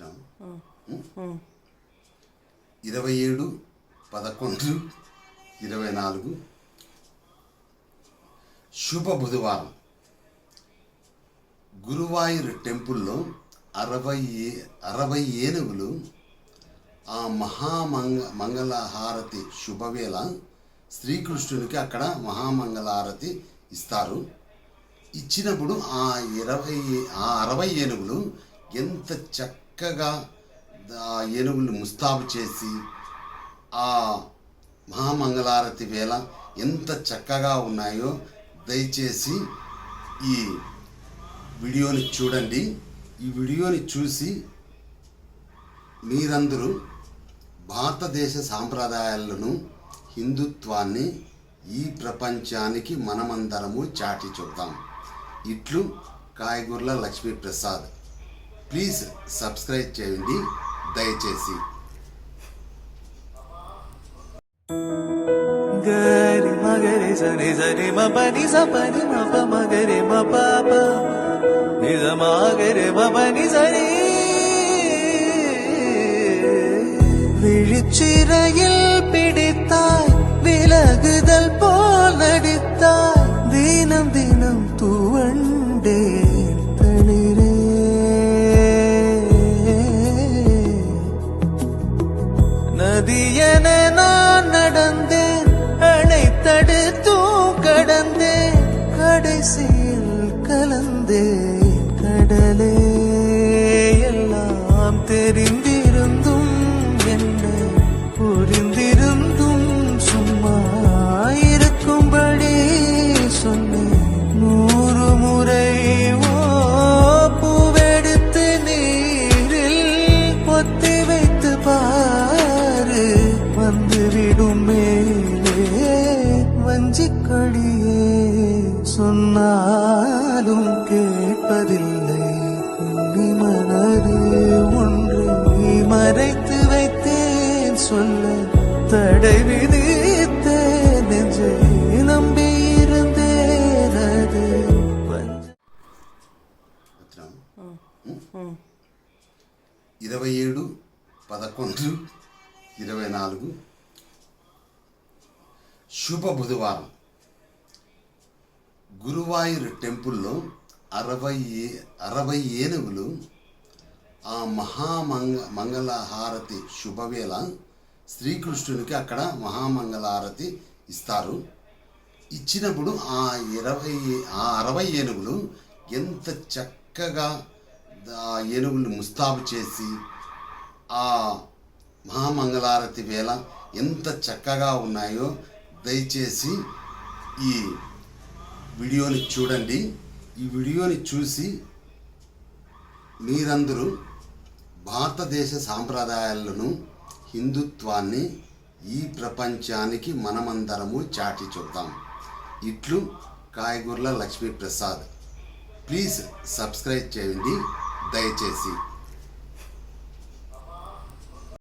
ఉం? ఇరవై ఏడు పదకొండు ఇరవై నాలుగు. శుభ బుధవారం. గురువాయూర్ టెంపుల్లో అరవై ఏ- అరవై ఏనుగులు ఆ మహామంగ మంగళహారతి శుభవేళ శ్రీకృష్ణునికి అక్కడ మహామంగళహారతి ఇస్తారు. ఇచ్చినప్పుడు ఆ ఇరవై ఆ అరవై ఏనుగులు ఎంత చక్కగా ఆ ఏనుగులు ముస్తాబు చేసి ఆ మహామంగళారతి వేళ ఎంత చక్కగా ఉన్నాయో దయచేసి ఈ వీడియోని చూడండి. ఈ వీడియోని చూసి మీరందరూ భారతదేశ సాంప్రదాయాలను హిందుత్వాన్ని ఈ ప్రపంచానికి మనమందరము చాటి చూద్దాం. ఇట్లు కాయగూరల లక్ష్మీ ప్రసాద్ ప్లీజ్ సబ్స్క్రైబ్ చేయండి. దయచేసి. గరి நதியென நான் நடந்தேன். அணைத்தடுத்தும் கடந்தேன். கடைசியில் கலந்தே கடலே எல்லாம் தெரிந்திருந்தும் என்ன புரிந்திருந்தும் சொன்னாலும் கேட்பதில்லை கண்ணி மனது ஒன்று மறைத்து வைத்தேன் சொல்ல தடை விதித்தேன் நெஞ்சை நம்பியிருந்தேன் அது வஞ்ச ఇరవై ఏడు పదకొండు ఇరవై నాలుగు శుభ బుధవారం గురువాయూర్ టెంపుల్లో అరవై అరవై ఏనుగులు ఆ మహామంగ మంగళహారతి శుభవేళ శ్రీకృష్ణునికి అక్కడ మహామంగళహారతి ఇస్తారు. ఇచ్చినప్పుడు ఆ ఇరవై ఆ అరవై ఏనుగులు ఎంత చక్కగా ఆ ఏనుగులు ముస్తాబు చేసి ఆ మహామంగళారతి వేళ ఎంత చక్కగా ఉన్నాయో దయచేసి ఈ వీడియోని చూడండి. ఈ వీడియోని చూసి మీరందరూ భారతదేశ సాంప్రదాయాలను హిందుత్వాన్ని ఈ ప్రపంచానికి మనమందరము చాటి చూద్దాం. ఇట్లు కాయగూరల లక్ష్మీ ప్రసాద్ ప్లీజ్ సబ్స్క్రైబ్ చేయండి. దయచేసి